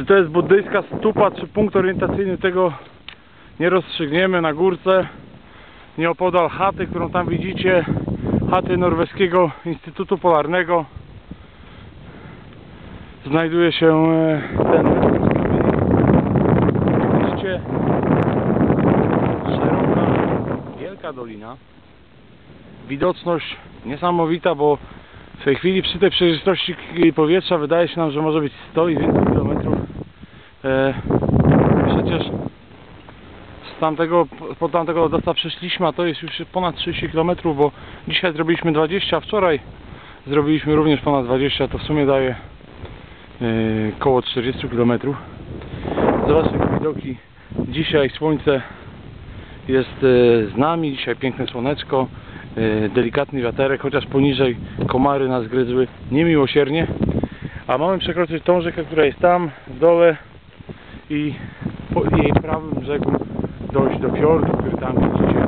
Czy to jest buddyjska stupa, czy punkt orientacyjny, tego nie rozstrzygniemy na górce. Nieopodal chaty, którą tam widzicie, chaty Norweskiego Instytutu Polarnego, znajduje się e, ten widzicie szeroka, wielka dolina. Widoczność niesamowita, bo w tej chwili przy tej przejrzystości powietrza wydaje się nam, że może być 100 i więcej kilometrów. E, przecież z tamtego, po tamtego lodowca przeszliśmy, a to jest już ponad 30 km, bo dzisiaj zrobiliśmy 20, a wczoraj zrobiliśmy również ponad 20, to w sumie daje e, koło 40 km. Zobaczcie jakie widoki. Dzisiaj słońce jest e, z nami, dzisiaj piękne słoneczko, e, delikatny wiaterek, chociaż poniżej komary nas gryzły niemiłosiernie. A mamy przekroczyć tą rzekę, która jest tam w dole i po jej prawym brzegu dojść do fiordu, który tam widzicie